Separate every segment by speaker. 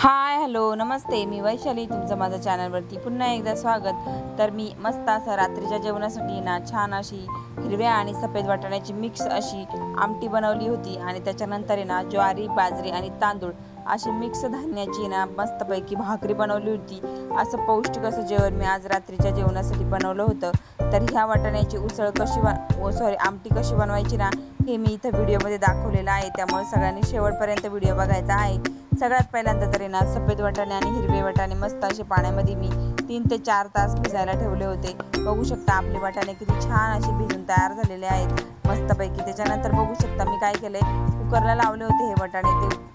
Speaker 1: Hi hello नमस्ते. मी वैशाली. तुमचं माझ्या चॅनलवरती पुन्हा एकदा स्वागत. तर मी मस्त असं रात्रीच्या जेवणासाठी ना छान अशी हिरव्या आणि सफेद वाटाण्याची मिक्स अशी आमटी बनवली होती आणि त्याच्यानंतर आहे ना ज्वारी बाजरी आणि तांदूळ अशी मिक्स धान्याची ना मस्तपैकी भाकरी बनवली होती. असं पौष्टिक असं जेवण मी आज रात्रीच्या जेवणासाठी बनवलं होतं. तर ह्या वाटाण्याची उसळ कशी बन सॉरी आमटी कशी बनवायची ना हे मी इथं व्हिडिओमध्ये दाखवलेलं आहे. त्यामुळे सगळ्यांनी शेवटपर्यंत व्हिडिओ बघायचा आहे. सगळ्यात पहिल्यांदा तरी ना सफेद वाटाणे आणि हिरवे वाटाणे मस्त असे पाण्यामध्ये मी तीन ते चार तास भिजायला ठेवले होते. बघू शकता आपले वाटाणे किती छान असे भिजून तयार झालेले आहेत. मस्तपैकी. त्याच्यानंतर बघू शकता मी काय केलंय? कुकरला लावले होते हे वाटाणे ते.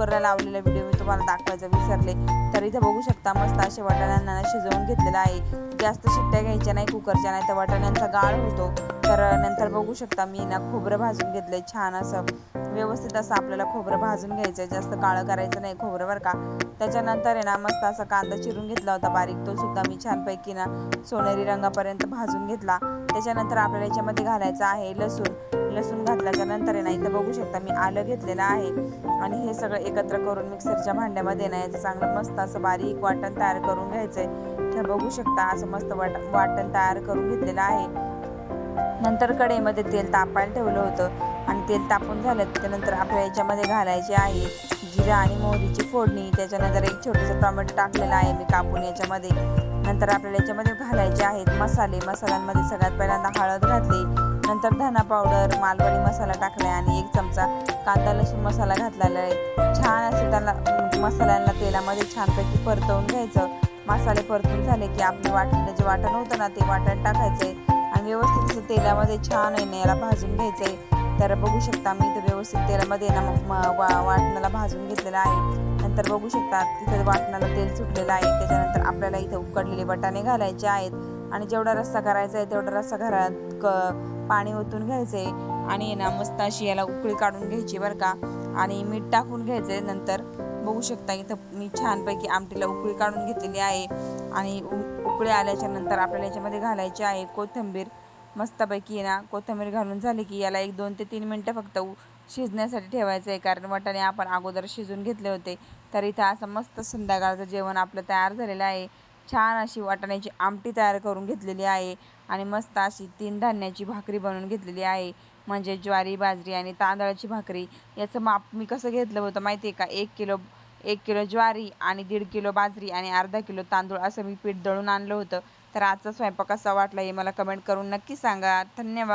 Speaker 1: कुकरला लावलेला व्हिडिओ मी तुम्हाला दाखवायचा विसरले. तर इथे बघू शकता मस्त असे वाटाण्यांना शिजवून घेतलेला आहे. जास्त शिट्ट्या घ्यायच्या नाही कुकरच्या नाही तर वाटाण्यांचा गाळ होतो. तर नंतर बघू शकता मी ना खोबरं भाजून घेतलं छान असं. व्यवस्थित असं आपल्याला खोबरं भाजून घ्यायचं जास्त काळं करायचं नाही खोबरं बरं का. त्याच्यानंतर आहे ना मस्त असा कांदा चिरून घेतला होता बारीक. तो सुद्धा मी छानपैकी ना सोनेरी रंगापर्यंत भाजून घेतला. त्याच्यानंतर आपल्याला याच्यामध्ये घालायचं आहे लसूण. लसूण घातल्याच्या नंतर आहे ना इथं बघू शकता मी आलं घेतलेलं आहे. आणि हे सगळं एकत्र करून मिक्सरच्या भांड्यामध्ये ना याचं चांगलं मस्त असं बारीक वाटण तयार करून घ्यायचंय. तर बघू शकता असं मस्त वाट वाटण तयार करून घेतलेलं आहे. नंतर कढईमध्ये तेल तापायला ठेवलं होतं. आणि तेल तापून झालं त्यानंतर आपल्या याच्यामध्ये घालायचे आहे जिरा आणि मोहरीची फोडणी. त्याच्यानंतर एक छोटंसं टोमॅटो टाकलेलं आहे मी कापून याच्यामध्ये. नंतर आपल्याला याच्यामध्ये घालायचे आहेत मसाले. मसाल्यांमध्ये सगळ्यात पहिल्यांदा हळद घातली. नंतर धना पावडर मालवणी मसाला टाकला आणि एक चमचा कांदा लसूण मसाला घातलेला आहे. छान असं त्याला मसाल्यांना तेलामध्ये छानपैकी परतवून घ्यायचं. मसाले परतून झाले की आपलं वाटण जे वाटण होतं ना ते वाटण टाकायचंय. आणि व्यवस्थित असं तेलामध्ये छान आहे ना याला भाजून घ्यायचंय. तर बघू शकता मी इथं व्यवस्थित तेलामध्ये ना मग वाटणाला भाजून घेतलेलं आहे. नंतर बघू शकता तिथं वाटणाला तेल सुटलेलं आहे. त्याच्यानंतर आपल्याला इथं उकडलेले बटाणे घालायचे आहेत. आणि जेवढा रस्सा करायचा आहे तेवढा रस्सा घरात क पाणी ओतून घ्यायचं आहे आणि ना मस्त अशी याला उकळी काढून घ्यायची बरं का. आणि मीठ टाकून घ्यायचं आहे नंतर. बघू शकता इथं मी छानपैकी आमटीला उकळी काढून घेतलेली आहे. आणि उकळी आल्याच्यानंतर आपल्याला याच्यामध्ये घालायची आहे कोथिंबीर. मस्तपैकी ना कोथिंबीर घालून झाली की याला एक दोन ते तीन मिनटं फक्त शिजण्यासाठी ठेवायचं आहे कारण वाटाणे आपण अगोदर शिजून घेतले होते. तर इथं असं मस्त संध्याकाळचं जेवण आपलं तयार झालेलं आहे. छान अशी वाटाण्याची आमटी तयार करून घेतलेली आहे आणि मस्त अशी तीन धान्याची भाकरी बनवून घेतलेली आहे. म्हणजे ज्वारी बाजरी आणि तांदळाची भाकरी. याचं माप मी कसं घेतलं होतं माहिती आहे का? एक किलो एक किलो ज्वारी आणि दीड किलो बाजरी आणि अर्धा किलो तांदूळ असं मी पीठ दळून आणलं होतं. तर आजचा स्वयंपाक कसा वाटला हे मला कमेंट करून नक्की सांगा. धन्यवाद.